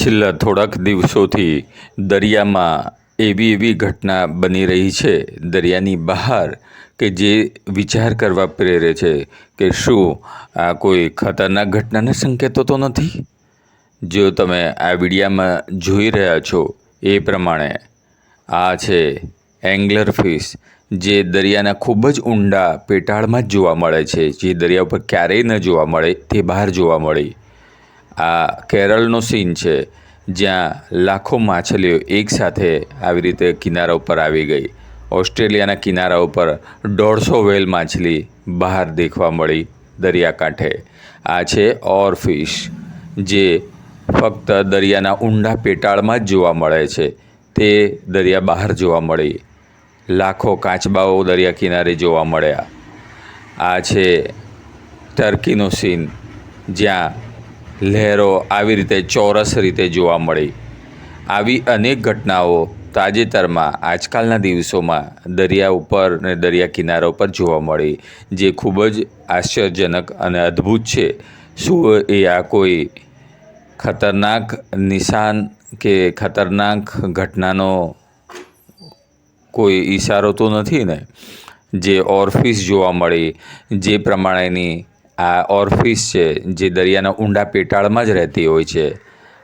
છેલ્લા થોડાક દિવસોથી દરિયામાં એવી એવી ઘટના બની રહી છે, દરિયાની બહાર, કે જે વિચાર કરવા પ્રેરે છે કે શું આ કોઈ ખતરનાક ઘટનાના સંકેતો તો નથી? જો તમે આ વિડીયામાં જોઈ રહ્યા છો, એ પ્રમાણે આ છે એંગ્લર ફિશ, જે દરિયાના ખૂબ જ ઊંડા પેટાળમાં જ જોવા મળે છે. જે દરિયા ઉપર ક્યારેય ન જોવા મળે, તે બહાર જોવા મળી. આ કેરળનો સીન છે, જ્યાં લાખો માછલીઓ એકસાથે આવી રીતે કિનારા ઉપર આવી ગઈ. ઓસ્ટ્રેલિયાના કિનારા ઉપર દોઢસો વેલ માછલી બહાર દેખવા મળી દરિયાકાંઠે. આ છે ઓર ફિશ જે ફક્ત દરિયાના ઊંડા પેટાળમાં જ જોવા મળે છે. તે દરિયા બહાર જોવા મળી. લાખો કાચબાઓ દરિયા કિનારે જોવા મળ્યા. આ છે ટર્કીનો સીન, જ્યાં લહેરો આવી રીતે ચોરસ રીતે જોવા મળી. આવી અનેક ઘટનાઓ તાજેતરમાં આજકાલના દિવસોમાં દરિયા ઉપર ને દરિયા કિનારા ઉપર જોવા મળી, જે ખૂબ જ આશ્ચર્યજનક અને અદ્ભુત છે. શું એ આ કોઈ ખતરનાક નિશાન કે ખતરનાક ઘટનાનો કોઈ ઈશારો તો નથી ને? જે ઓરફિસ જોવા મળી, જે પ્રમાણેની આ ઓરફિશ છે, જે દરિયાના ઊંડા પેટાળમાં જ રહેતી હોય છે.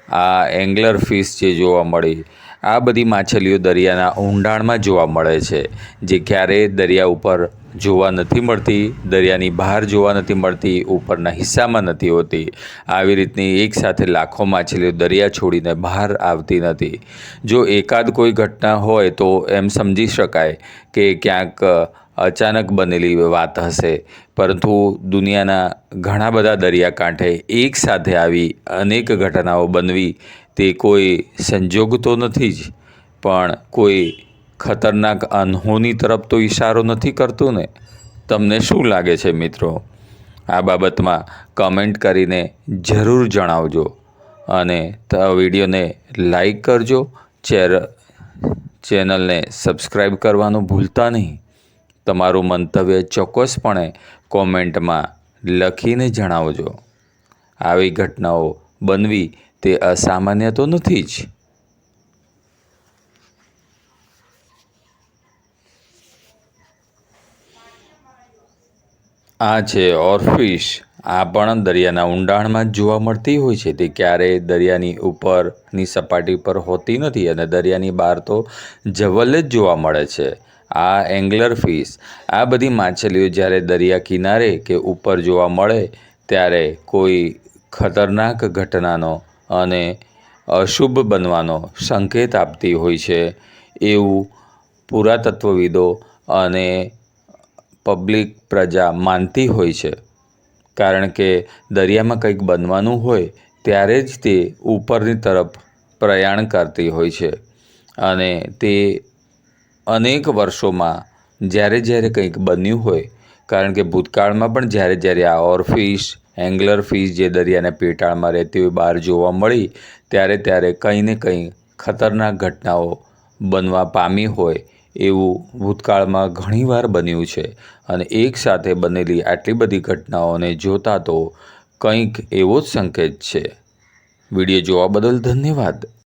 આ એંગ્લર ફિશ જે જોવા મળી, આ બધી માછલીઓ દરિયાના ઊંડાણમાં જોવા મળે છે, જે ક્યારેય દરિયા ઉપર જોવા નથી મળતી, દરિયાની બહાર જોવા નથી મળતી, ઉપરના હિસ્સામાં નથી હોતી. આવી રીતની એકસાથે લાખો માછલીઓ દરિયા છોડીને બહાર આવતી નથી. જો એકાદ કોઈ ઘટના હોય તો એમ સમજી શકાય કે ક્યાંક અચાનક બનેલી વાત હશે. પરંતુ દુનિયાના ઘણા બધા દરિયાકાંઠે એકસાથે આવી અનેક ઘટનાઓ બનવી તે કોઈ સંજોગ તો નથી જ. પણ કોઈ ખતરનાક અનહોની તરફ તો ઇશારો નથી કરતું ને? તમને શું લાગે છે મિત્રો? આ બાબતમાં કમેન્ટ કરીને જરૂર જણાવજો. અને વિડીયોને લાઈક કરજો. ચેર, ચેનલને સબસ્ક્રાઈબ કરવાનું ભૂલતા નહીં. તમારું મંતવ્ય ચોક્કસપણે કોમેન્ટમાં લખીને જણાવજો. આવી ઘટનાઓ બનવી તે અસામાન્ય તો નથી જ. આ છે ઓરફિશ આ પણ દરિયાના ઊંડાણમાં જ જોવા મળતી હોય છે. તે ક્યારેય દરિયાની ઉપરની સપાટી પર હોતી નથી અને દરિયાની બહાર તો જવલ જ જોવા મળે છે. આ એંગ્લર ફિશ. આ બધી માછલીઓ જ્યારે દરિયા કિનારે કે ઉપર જોવા મળે, ત્યારે કોઈ ખતરનાક ઘટનાનો અને અશુભ બનવાનો સંકેત આપતી હોય છે. એવું પુરાતત્વવિદો અને પબ્લિક પ્રજા માનતી હોય છે. કારણ કે દરિયામાં કંઈક બનવાનું હોય, ત્યારે જ તે ઉપરની તરફ પ્રયાણ કરતી હોય છે. અને તે અનેક વર્ષોમાં જ્યારે જ્યારે કંઈક બન્યું હોય, કારણ કે ભૂતકાળમાં પણ જ્યારે જ્યારે આ ઓરફિશ એંગ્લર ફિશ જે દરિયાના પેટાળમાં રહેતી હોય, બહાર જોવા મળી, ત્યારે ત્યારે કંઈ ને કંઈ ખતરનાક ઘટનાઓ બનવા પામી હોય એવું ભૂતકાળમાં ઘણીવાર બન્યું છે. અને એકસાથે બનેલી આટલી બધી ઘટનાઓને જોતા તો કંઈક એવો જ સંકેત છે. વીડિયો જોવા બદલ ધન્યવાદ.